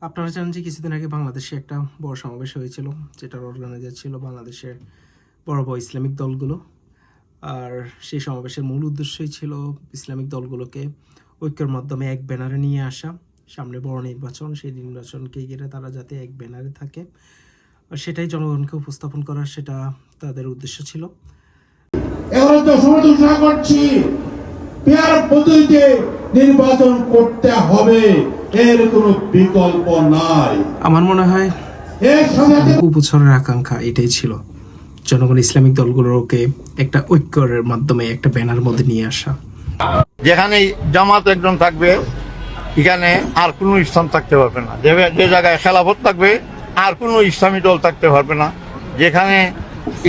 আপনারা জানেন যে কিছুদিন আগে বাংলাদেশে একটা বড় সমাবেশ হয়েছিল, যেটার অর্গানাইজার ছিল বাংলাদেশের বড় বড় ইসলামিক দলগুলো। আর সেই সমাবেশের মূল উদ্দেশ্যই ছিল ইসলামিক দলগুলোকে ঐক্যের মাধ্যমে এক ব্যানারে নিয়ে আসা, সামনে বড় নির্বাচন, সেই নির্বাচনকে ঘিরে তারা যাতে এক ব্যানারে থাকে। আর সেটাই জনগণকে উপস্থাপন করার সেটা তাদের উদ্দেশ্য ছিল। নির্বাচন করতে হবে। এর কোনো বিকল্প নাই। আমার মনে হয় সাথে আকাঙ্ক্ষা এটাই ছিল। জনগণ ইসলামিক দলগুলোকে একটা ঐক্যের মাধ্যমে একটা ব্যানার মধ্যে নিয়ে আসা। যেখানে জামাত একজন থাকবে এখানে আর কোনো ইসলাম থাকতে পারবে না। যে যে জায়গায় খেলাফত থাকবে আর কোনো ইসলামী দল থাকতে পারবে না। যেখানে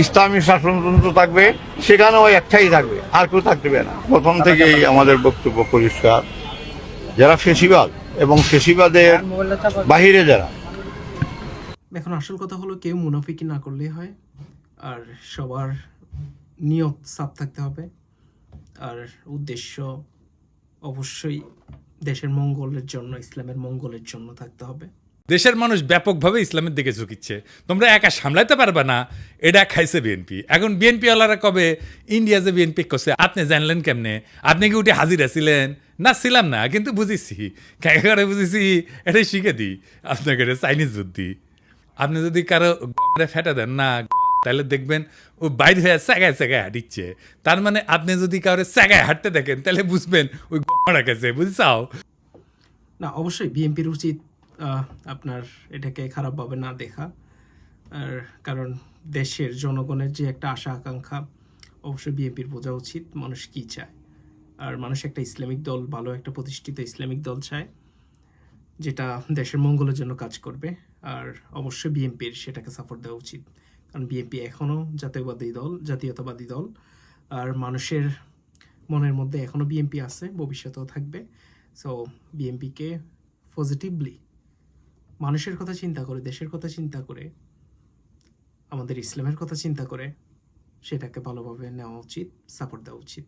ইসলামী শাসনতন্ত্র থাকবে সেখানেও একটাই থাকবে আর কেউ থাকতে পারে না। প্রথম থেকেই আমাদের বক্তব্য পরিষ্কার। যারা ফেসিবাদ এবং ফেসিবাদের বাহিরে যারা। এখন আসল কথা হলো কেউ মুনাফিকি না করলেই হয়, আর সবার নিয়ত সাফ থাকতে হবে, আর উদ্দেশ্য অবশ্যই দেশের মঙ্গলের জন্য, ইসলামের মঙ্গলের জন্য থাকতে হবে। দেশের মানুষ ব্যাপকভাবে ইসলামের দিকে ঝুঁকিচ্ছে। তোমরা একা সামলাইতে পারবে না, এটা খাইছে বিএনপি এখন বিএনপি ওয়ালারা কবে, ইন্ডিয়া যে বিএনপি করছে, আপনি জানলেন কেমনে? আপনি কি উঠে হাজিরা ছিলেন না, ছিলাম না, কিন্তু বুঝেছি করে বুঝেছি এটাই শিখে দিই। আপনাকে এটা চাইনিজ বুদ্ধি। আপনি যদি কারও ফেটা দেন, না তাহলে দেখবেন ও বাইরে হয়ে স্যাগায় স্যাগায় হাঁটিচ্ছে। তার মানে আপনি যদি কারও স্যাগায় হাঁটতে দেখেন, তাহলে বুঝবেন ওই গড়া গেছে বুঝছাও? না, অবশ্যই বিএনপির উচিত আপনার এটাকে খারাপভাবে না দেখা। আর কারণ দেশের জনগণের যে একটা আশা, আকাঙ্ক্ষা, অবশ্যই বিএনপির বোঝা উচিত, মানুষ কি চায়। আর মানুষ একটা ইসলামিক দল, ভালো একটা প্রতিষ্ঠিত ইসলামিক দল চায়, যেটা দেশের মঙ্গলের জন্য কাজ করবে। আর অবশ্যই বিএনপির সেটাকে সাপোর্ট দেওয়া উচিত। কারণ বিএনপি এখনও জাতীয়বাদী দল, জাতীয়তাবাদী দল। আর মানুষের মনের মধ্যে এখনও বিএনপি আছে, ভবিষ্যতেও থাকবে। সো বিএনপিকে পজিটিভলি মানুষের কথা চিন্তা করে, দেশের কথা চিন্তা করে, আমাদের ইসলামের কথা চিন্তা করে, সেটাকে ভালোভাবে নেওয়া উচিত সাপোর্ট দেওয়া উচিত।